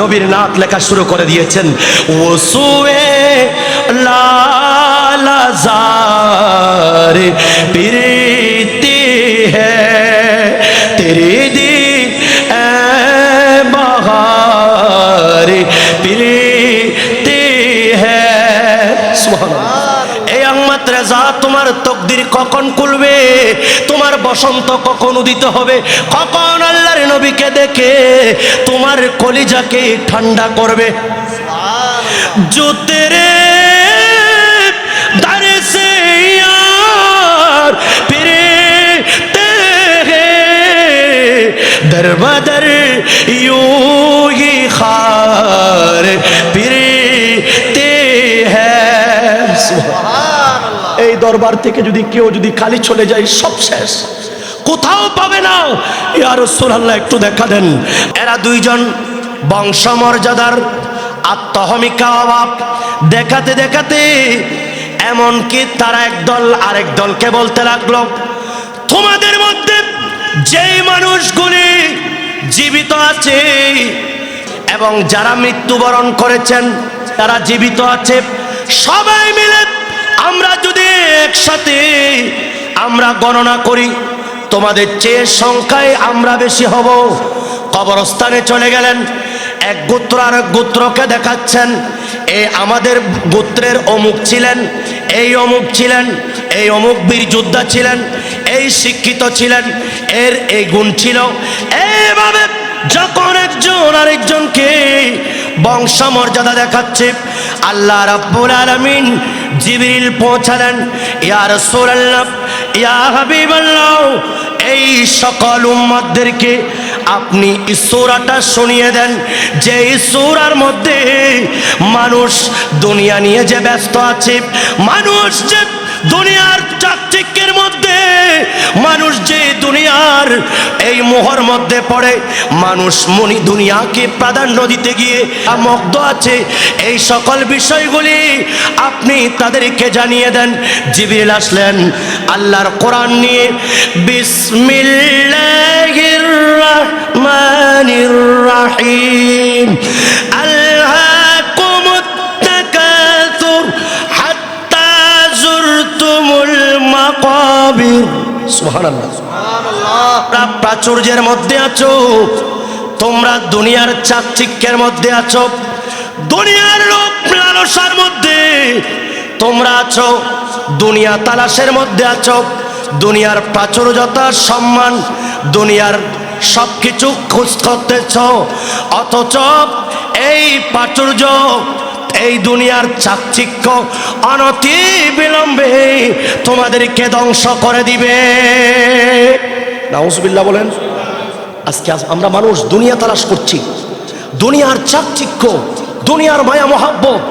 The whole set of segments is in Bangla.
নবীর নাক লেখা শুরু করে দিয়েছেন, ওসুয়ে লালাজার প্রীতি প্রীতি হ্যাঁ রেজা, তোমার তকদির কখন খুলবে? বসন্ত কখন উদিত হবে? কখন আল্লাহর নবীকে দেখে তোমার কলিজাকে ঠান্ডা করবে? জোতেরে দরবাদর ইউ দরবার থেকে যদি কেউ যদি খালি চলে যায়, সব শেষ। কোথাও পাবে না। ইয়া রাসূলুল্লাহ, একটু দেখা দেন। এরা দুইজন বংশমর্যাদার, আত্মহমিকা অভাব। দেখাতে দেখাতে এমনকি তারা একদল আরেক দলকে বলতে লাগল, তোমাদের মধ্যে যেই মানুষগুলি জীবিত আছে এবং যারা মৃত্যুবরণ করেছেন, তারা জীবিত আছে, সবাই মিলে আমরা একসাথে আমরা গণনা করি। তোমাদের চেয়ে সংখ্যায় আমরা বেশি হব। কবরস্থানে চলে গেলেন। এক গোত্র আর এক গোত্রকে দেখাচ্ছেন। এ আমাদের গোত্রের অমুক ছিলেন, এই অমুক ছিলেন, এই অমুক বীর যোদ্ধা ছিলেন, এই শিক্ষিত ছিলেন, এর এই গুণ ছিল। এইভাবে যখন একজন আরেকজনকে বংশমর্যাদা দেখাচ্ছে। আল্লাহ রাব্বুল আলামিন জিবরিল পৌঁছালেন। ইয়া রাসূলুল্লাহ, ইয়া হাবিবাল্লাহ, এই সকল উম্মতদেরকে আপনি ইসুরাটা শুনিয়ে দেন। যে ইসুরার মধ্যে মানুষ দুনিয়া নিয়ে যে ব্যস্ত আছে, মানুষ যে দুনিয়ার চাকচিক্যের মধ্যে মানুষ যে দুনিয়ার এই মোহর মধ্যে পড়ে, মানুষ মনি দুনিয়াকে প্রাধান্য দিতে গিয়ে মগ্ধ আছে। এই সকল বিষয়গুলি আপনি তাদেরকে জানিয়ে দেন। জিবিল আসলেন আল্লাহর কোরআন নিয়ে। বিসমিল্লাহির রহমানির রহিম। প্রাচুর্যের মধ্যে আছো। তোমরা দুনিয়ার চাকচিক্যের মধ্যে আছো। দুনিয়ার লোক লালসার মধ্যে তোমরা আছো। দুনিয়া তালাশের মধ্যে আছো। দুনিয়ার প্রাচুর্যতা সম্মান, দুনিয়ার সব কিছু খোঁজ করতেছ। অথচ এই প্রাচুর্য এই দুনিয়ার চাকচিক্য অনতি বিলম্বে তোমাদেরকে ধ্বংস করে দিবে। নাউজবিল্লাহ বলেন, আজকে আজ আমরা মানুষ দুনিয়া তালাশ করছি। দুনিয়ার চাকচিক্য, দুনিয়ার মায়া মহাব্বত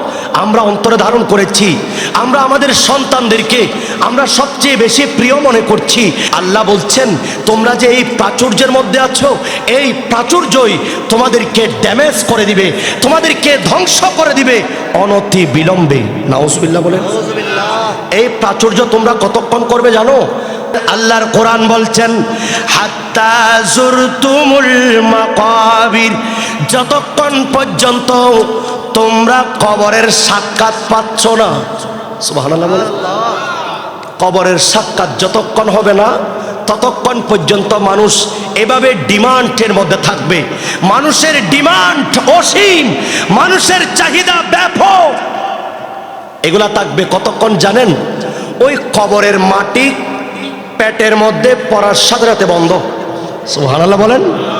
আমরা অন্তরে ধারণ করেছি। আমরা আমাদের সন্তানদেরকে আমরা সবচেয়ে বেশি প্রিয় মনে করছি। আল্লাহ বলছেন তোমরা যে এই প্রাচুর্যের মধ্যে আছো এই প্রাচুর্যই তোমাদেরকে ড্যামেজ করে দিবে তোমাদেরকে ধ্বংস করে দিবে অনতি বিলম্বে। নাউজবিল্লাহ বলে এই প্রাচুর্য তোমরা কতক্ষণ করবে জানো? আল্লাহর কোরআন বলছেন যতক্ষণ পর্যন্ত তোমরা কবরের সাক্ষাৎ পাচ্ছ না। কবরের সাক্ষাৎ যতক্ষণ হবে না, ততক্ষণ পর্যন্ত মানুষ এভাবে ডিমান্ডের মধ্যে থাকবে। মানুষের ডিমান্ড অসীম, মানুষের চাহিদা ব্যাপক। এগুলা থাকবে কতক্ষণ জানেন? ওই কবরের মাটি পেটের মধ্যে পড়ার সাথে সাথে বন্ধ। সুবহানাল্লাহ বলেন।